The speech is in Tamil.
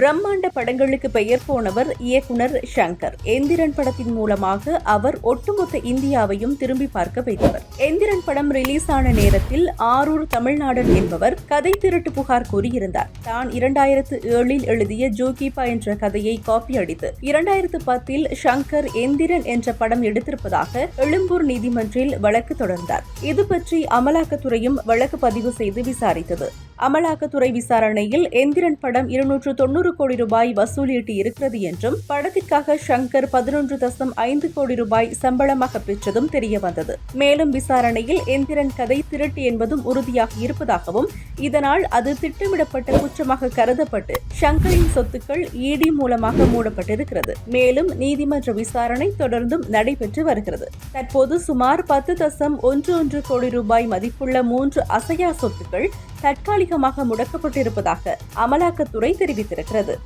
பிரம்மாண்ட படங்களுக்கு பெயர் போனவர் இயக்குனர் ஷங்கர். எந்திரன் படத்தின் மூலமாக அவர் ஒட்டுமொத்த இந்தியாவையும் திரும்பி பார்க்க வைத்தவர் எந்திரன் படம் ரிலீஸ் ஆன நேரத்தில் ஆரூர் தமிழ்நாடன் என்பவர் கதை திருட்டு புகார் கூறியிருந்தார். தான் இரண்டாயிரத்து ஏழில் எழுதிய ஜோகிபா என்ற கதையை காப்பி அடித்து இரண்டாயிரத்து பத்தில் ஷங்கர் எந்திரன் என்ற படம் எடுத்திருப்பதாக எழும்பூர் நீதிமன்றில் வழக்கு தொடர்ந்தார். இது பற்றி அமலாக்கத்துறையும் வழக்கு பதிவு செய்து விசாரித்தது. அமலாக்கத்துறை விசாரணையில் எந்திரன் படம் இருநூற்று தொண்ணூறு கோடி ரூபாய் வசூலிட்டு இருக்கிறது என்றும் படத்திற்காக ஷங்கர் பதினொன்று தசம் ஐந்து கோடி ரூபாய் சம்பளமாக பெற்றதும் தெரியவந்தது. மேலும் விசாரணையில் எந்திரன் கதை திருட்டு என்பதும் உறுதியாக இருப்பதாகவும் இதனால் அது திட்டமிடப்பட்ட குற்றமாக கருதப்பட்டு ஷங்கரின் சொத்துக்கள் இடி மூலமாக மூடப்பட்டிருக்கிறது. மேலும் நீதிமன்ற விசாரணை தொடர்ந்தும் நடைபெற்று வருகிறது. தற்போது சுமார் பத்து தசம் ஒன்று ஒன்று கோடி ரூபாய் மதிப்புள்ள மூன்று அசையா சொத்துக்கள் தற்காலிகமாக முடக்கப்பட்டிருப்பதாக அமலாக்கத்துறை தெரிவித்திருக்கிறது.